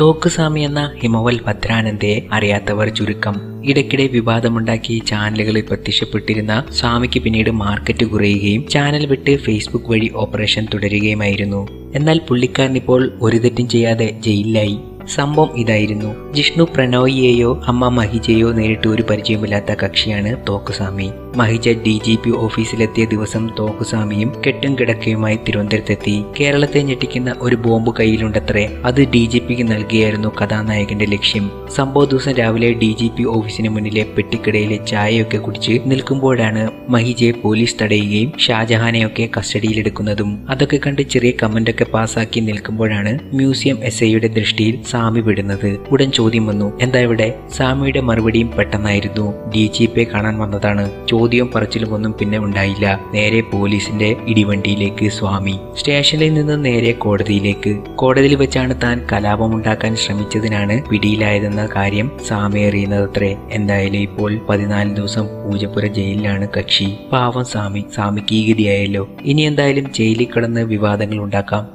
തോക്കുസ്വാമി എന്ന ഹിമവൽ ഭദ്രാനന്ദയെ അറിയാത്തവർ ചുരുക്കം. ഇടയ്ക്കിടെ വിവാദമുണ്ടാക്കി ചാനലുകളിൽ പ്രത്യക്ഷപ്പെട്ടിരുന്ന സ്വാമിക്ക് പിന്നീട് മാർക്കറ്റ് കുറയുകയും ചാനൽ വിട്ട് ഫേസ്ബുക്ക് വഴി ഓപ്പറേഷൻ തുടരുകയുമായിരുന്നു. എന്നാൽ പുള്ളിക്കാരൻ ഇപ്പോൾ ഒരു തെറ്റും ചെയ്യാതെ ജയിലിലായി. സംഭവം ഇതായിരുന്നു. ജിഷ്ണു പ്രണോയിയെയോ അമ്മ മഹിജയോ നേരിട്ട് ഒരു പരിചയമില്ലാത്ത കക്ഷിയാണ് Thokkuswami Mahija D G P ഓഫീസിലെത്തിയ ദിവസം തോക്കുസ്വാമിയും കെട്ടും കിടക്കയുമായി തിരുവനന്തപുരത്തെത്തി. കേരളത്തെ ഞെട്ടിക്കുന്ന ഒരു ബോംബ് കയ്യിലുണ്ടത്രേ അത് ഡി ജി പിക്ക് നൽകിയായിരുന്നു കഥാനായകന്റെ ലക്ഷ്യം. സംഭവ ദിവസം രാവിലെ ഡി ജി പി ഓഫീസിന് മുന്നിലെ പെട്ടിക്കടയിലെ ചായയൊക്കെ കുടിച്ച് നിൽക്കുമ്പോഴാണ് മഹിജയെ പോലീസ് തടയുകയും ഷാജഹാനെയൊക്കെ കസ്റ്റഡിയിലെടുക്കുന്നതും. അതൊക്കെ കണ്ട് ചെറിയ കമന്റൊക്കെ പാസാക്കി നിൽക്കുമ്പോഴാണ് മ്യൂസിയം എസ് ഐയുടെ ദൃഷ്ടിയിൽ സാമി വിടുന്നത്. ഉടൻ ചോദ്യം വന്നു എന്താ ഇവിടെ? സാമിയുടെ മറുപടിയും പെട്ടെന്നായിരുന്നു. ഡി ജി പിയെ കാണാൻ വന്നതാണ്. ചോദ്യവും പറച്ചിലും ഒന്നും പിന്നെ ഉണ്ടായില്ല. നേരെ പോലീസിന്റെ ഇടിവണ്ടിയിലേക്ക് സ്വാമി. സ്റ്റേഷനിൽ നിന്ന് നേരെ കോടതിയിലേക്ക്. കോടതിയിൽ വെച്ചാണ് താൻ കലാപമുണ്ടാക്കാൻ ശ്രമിച്ചതിനാണ് പിടിയിലായതെന്ന കാര്യം സ്വാമി അറിയുന്നതത്രേ. എന്തായാലും ഇപ്പോൾ പതിനാല് ദിവസം പൂജപ്പുര ജയിലിലാണ് കക്ഷി. പാവം സ്വാമി. സ്വാമിക്ക് ഈ ഗതിയായല്ലോ. ഇനി എന്തായാലും ജയിലിൽ കിടന്ന് വിവാദങ്ങൾ ഉണ്ടാക്കാം.